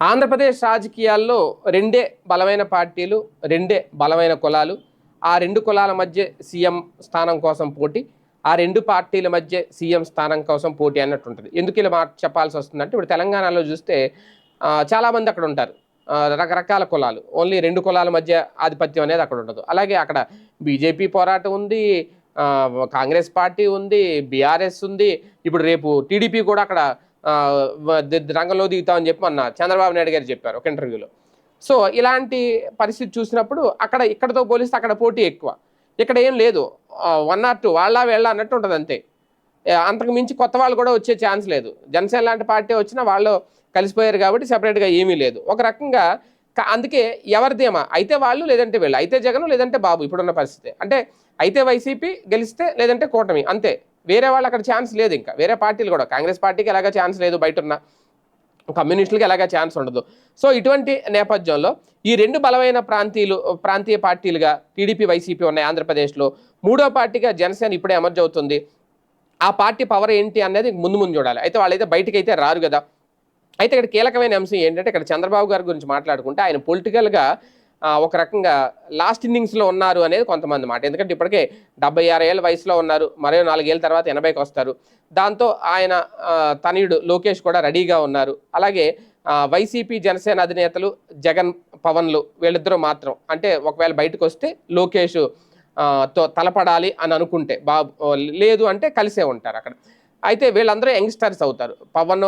ఆంధ్రప్రదేశ్ రాజకీయాల్లో రెండే బలమైన పార్టీలు రెండే బలమైన కులాలు. ఆ రెండు కులాల మధ్య సీఎం స్థానం కోసం పోటీ ఆ రెండు పార్టీల మధ్య సీఎం స్థానం కోసం పోటీ అన్నట్టు ఉంటుంది ఎందుకు ఇలా మాట చెప్పాల్సి వస్తుందంటే ఇప్పుడు తెలంగాణలో చూస్తే చాలామంది అక్కడ ఉంటారు. రకరకాల కులాలు. ఓన్లీ రెండు కులాల మధ్య ఆధిపత్యం అనేది అక్కడ ఉండదు. అలాగే అక్కడ బీజేపీ పోరాటం ఉంది కాంగ్రెస్ పార్టీ ఉంది బీఆర్ఎస్ ఉంది. ఇప్పుడు రేపు టీడీపీ కూడా అక్కడ రంగంలో దిగుతామని చెప్పి మొన్న చంద్రబాబు నాయుడు గారు చెప్పారు ఒక ఇంటర్వ్యూలో. సో ఇలాంటి పరిస్థితి చూసినప్పుడు అక్కడ ఇక్కడతో పోలిస్తే అక్కడ పోటీ ఎక్కువ. ఇక్కడ ఏం లేదు. వన్ ఆర్ టూ వాళ్ళ వెళ్ళ అన్నట్టు ఉంటుంది అంతే. అంతకు మించి కొత్త వాళ్ళు కూడా వచ్చే ఛాన్స్ లేదు. జనసేన లాంటి పార్టీ వచ్చినా వాళ్ళు కలిసిపోయారు కాబట్టి సెపరేట్గా ఏమీ లేదు. ఒక రకంగా అందుకే ఎవరిదేమా అయితే వాళ్ళు లేదంటే వీళ్ళు అయితే జగన్ లేదంటే బాబు ఇప్పుడున్న పరిస్థితి. అంటే అయితే వైసీపీ గెలిస్తే లేదంటే కూటమి అంతే. వేరే వాళ్ళు అక్కడ ఛాన్స్ లేదు ఇంకా. వేరే పార్టీలు కూడా. కాంగ్రెస్ పార్టీకి ఎలాగ ఛాన్స్ లేదు బయట ఉన్న కమ్యూనిస్టులకి ఎలాగా ఛాన్స్ ఉండదు. సో ఇటువంటి నేపథ్యంలో ఈ రెండు బలమైన ప్రాంతీయులు ప్రాంతీయ పార్టీలుగా టీడీపీ వైసీపీ ఉన్నాయి ఆంధ్రప్రదేశ్లో. మూడో పార్టీగా జనసేన ఇప్పుడే ఎమర్జ్ అవుతుంది. ఆ పార్టీ పవర్ ఏంటి అనేది ముందు ముందు చూడాలి. అయితే వాళ్ళైతే బయటికి అయితే రారు కదా. అయితే ఇక్కడ కీలకమైన అంశం ఏంటంటే ఇక్కడ చంద్రబాబు గారి గురించి మాట్లాడుకుంటే ఆయన పొలిటికల్గా ఒక రకంగా లాస్ట్ ఇన్నింగ్స్లో ఉన్నారు అనేది కొంతమంది మాట. ఎందుకంటే ఇప్పటికే డెబ్బై ఆరు ఏళ్ళ వయసులో ఉన్నారు. మరో నాలుగేళ్ళ తర్వాత ఎనభైకి వస్తారు. దాంతో ఆయన తనయుడు లోకేష్ కూడా రెడీగా ఉన్నారు. అలాగే వైసీపీ జనసేన అధినేతలు జగన్ పవన్లు వీళ్ళిద్దరూ మాత్రం. అంటే ఒకవేళ బయటకు వస్తే లోకేష్తో తలపడాలి అని అనుకుంటే బాబు లేదు అంటే కలిసే ఉంటారు అక్కడ. అయితే వీళ్ళందరూ యంగ్స్టర్స్ అవుతారు. పవన్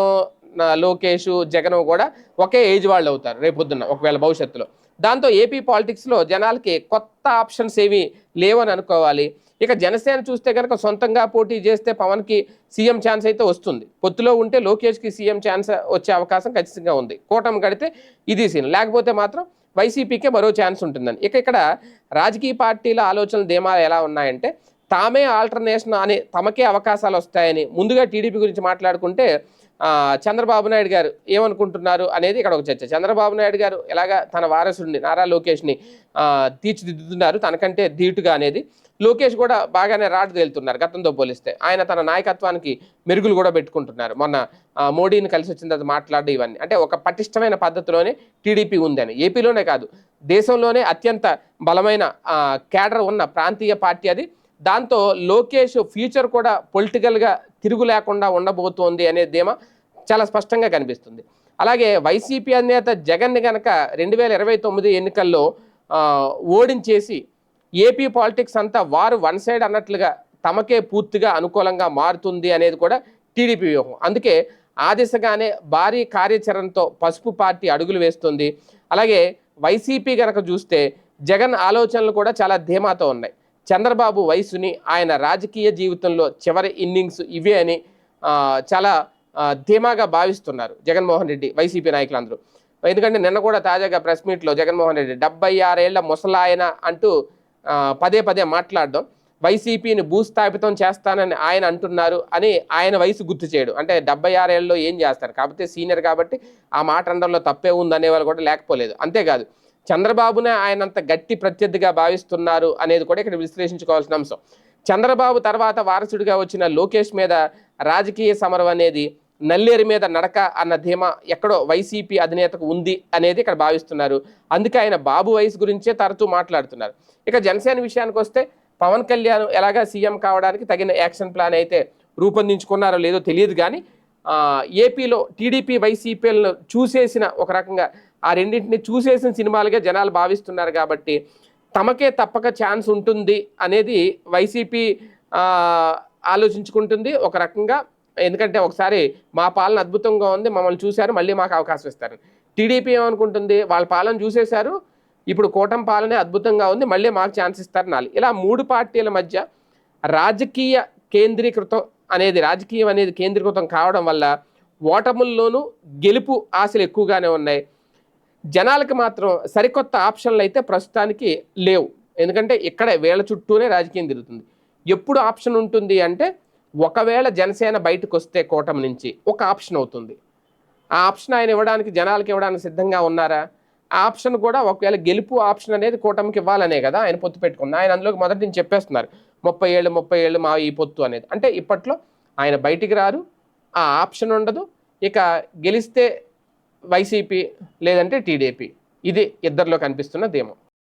లోకేష్ జగన్ కూడా ఒకే ఏజ్ వాళ్ళు అవుతారు రేపొద్దున్న ఒకవేళ భవిష్యత్తులో. దాంతో ఏపీ పాలిటిక్స్లో జనాలకి కొత్త ఆప్షన్స్ ఏమీ లేవని అనుకోవాలి. ఇక జనసేన చూస్తే కనుక సొంతంగా పోటీ చేస్తే పవన్కి సీఎం ఛాన్స్ అయితే వస్తుంది. పొత్తులో ఉంటే లోకేష్కి సీఎం ఛాన్స్ వచ్చే అవకాశం ఖచ్చితంగా ఉంది. కూటమి కడితే ఇది సీన్. లేకపోతే మాత్రం వైసీపీకే మరో ఛాన్స్ ఉంటుందని. ఇక ఇక్కడ రాజకీయ పార్టీల ఆలోచనలు ధీమాలు ఎలా ఉన్నాయంటే తామే ఆల్టర్నేషన్ అనే తమకే అవకాశాలు వస్తాయని ముందుగా టీడీపీ గురించి మాట్లాడుకుంటే చంద్రబాబు నాయుడు గారు ఏమనుకుంటున్నారు అనేది ఇక్కడ ఒక చర్చ. చంద్రబాబు నాయుడు గారు ఎలాగా తన వారసుడిని నారా లోకేష్ని తీర్చిదిద్దుతున్నారు. తనకంటే ధీటుగా అనేది లోకేష్ కూడా బాగానే రాటు తేలుతున్నారు గతంతో పోలిస్తే. ఆయన తన నాయకత్వానికి మెరుగులు కూడా పెట్టుకుంటున్నారు. మొన్న మోడీని కలిసి వచ్చిన తర్వాత మాట్లాడడం ఇవన్నీ. అంటే ఒక పటిష్టమైన పద్ధతిలోనే టీడీపీ ఉందని ఏపీలోనే కాదు దేశంలోనే అత్యంత బలమైన కేడర్ ఉన్న ప్రాంతీయ పార్టీ అది. దాంతో లోకేష్ ఫ్యూచర్ కూడా పొలిటికల్గా తిరుగు లేకుండా ఉండబోతోంది అనే ధీమా చాలా స్పష్టంగా కనిపిస్తుంది. అలాగే వైసీపీ అధినేత జగన్ని కనుక రెండు వేల ఇరవై తొమ్మిది ఎన్నికల్లో ఓడించేసి ఏపీ పాలిటిక్స్ అంతా వారు వన్ సైడ్ అన్నట్లుగా తమకే పూర్తిగా అనుకూలంగా మారుతుంది అనేది కూడా టీడీపీ వ్యూహం. అందుకే ఆ దిశగానే భారీ కార్యాచరణతో పసుపు పార్టీ అడుగులు వేస్తుంది. అలాగే వైసీపీ కనుక చూస్తే జగన్ ఆలోచనలు కూడా చాలా ధీమాతో ఉన్నాయి. చంద్రబాబు వయసుని ఆయన రాజకీయ జీవితంలో చివరి ఇన్నింగ్స్ ఇవే అని చాలా ధీమాగా భావిస్తున్నారు జగన్మోహన్ రెడ్డి వైసీపీ నాయకులందరూ. ఎందుకంటే నిన్న కూడా తాజాగా ప్రెస్ మీట్లో జగన్మోహన్ రెడ్డి డెబ్బై ఆరేళ్ళ ముసలాయన అంటూ పదే పదే మాట్లాడడం వైసీపీని భూస్థాపితం చేస్తానని ఆయన అంటున్నారు అని ఆయన వయసు గుర్తు చేయడు. అంటే డెబ్బై ఆరేళ్ళలో ఏం చేస్తారు? కాకపోతే సీనియర్ కాబట్టి ఆ మాట అనడంలో తప్పే ఉంది అనేవాళ్ళు కూడా లేకపోలేదు. అంతేకాదు చంద్రబాబునే ఆయనంత గట్టి ప్రత్యర్థిగా భావిస్తున్నారు అనేది కూడా ఇక్కడ విశ్లేషించుకోవాల్సిన అంశం. చంద్రబాబు తర్వాత వారసుడిగా వచ్చిన లోకేష్ మీద రాజకీయ సమరం అనేది నల్లేరు మీద నడక అన్న ధీమా ఎక్కడో వైసీపీ అధినేతకు ఉంది అనేది ఇక్కడ భావిస్తున్నారు. అందుకే ఆయన బాబు వయసు గురించే తరచూ మాట్లాడుతున్నారు. ఇక జనసేన విషయానికి వస్తే పవన్ కళ్యాణ్ ఎలాగా సీఎం కావడానికి తగిన యాక్షన్ ప్లాన్ అయితే రూపొందించుకున్నారో లేదో తెలియదు కానీ ఏపీలో టీడీపీ వైసీపీలను చూసేసిన ఒక రకంగా ఆ రెండింటిని చూసేసిన సినిమాలుగా జనాలు భావిస్తున్నారు కాబట్టి తమకే తప్పక ఛాన్స్ ఉంటుంది అనేది వైసీపీ ఆలోచించుకుంటుంది ఒక రకంగా. ఎందుకంటే ఒకసారి మా పాలన అద్భుతంగా ఉంది మమ్మల్ని చూశారు మళ్ళీ మాకు అవకాశం ఇస్తారు. టీడీపీ ఏమనుకుంటుంది? వాళ్ళ పాలన చూసేశారు ఇప్పుడు కూటమి పాలనే అద్భుతంగా ఉంది మళ్ళీ మాకు ఛాన్స్ ఇస్తారు నాలి. ఇలా మూడు పార్టీల మధ్య రాజకీయ కేంద్రీకృతం అనేది రాజకీయం అనేది కేంద్రీకృతం కావడం వల్ల ఓటముల్లోనూ గెలుపు ఆశలు ఎక్కువగానే ఉన్నాయి. జనాలకి మాత్రం సరికొత్త ఆప్షన్లు అయితే ప్రస్తుతానికి లేవు. ఎందుకంటే ఇక్కడ వేళ చుట్టూనే రాజకీయం తిరుగుతుంది. ఎప్పుడు ఆప్షన్ ఉంటుంది అంటే ఒకవేళ జనసేన బయటకు వస్తే కూటమి నుంచి ఒక ఆప్షన్ అవుతుంది. ఆ ఆప్షన్ ఆయన ఇవ్వడానికి జనాలకు ఇవ్వడానికి సిద్ధంగా ఉన్నారా? ఆ ఆప్షన్ కూడా ఒకవేళ గెలుపు ఆప్షన్ అనేది కూటమికి ఇవ్వాలనే కదా ఆయన పొత్తు పెట్టుకుంది. ఆయన అందులోకి మొదటి నుంచి చెప్పేస్తున్నారు. ముప్పై ఏళ్ళు ముప్పై ఏళ్ళు మా ఈ పొత్తు అనేది. అంటే ఇప్పట్లో ఆయన బయటికి రారు. ఆ ఆప్షన్ ఉండదు. ఇక గెలిస్తే వైసీపీ లేదంటే టీడీపీ. ఇది ఇద్దరిలో కనిపిస్తున్న ధీమం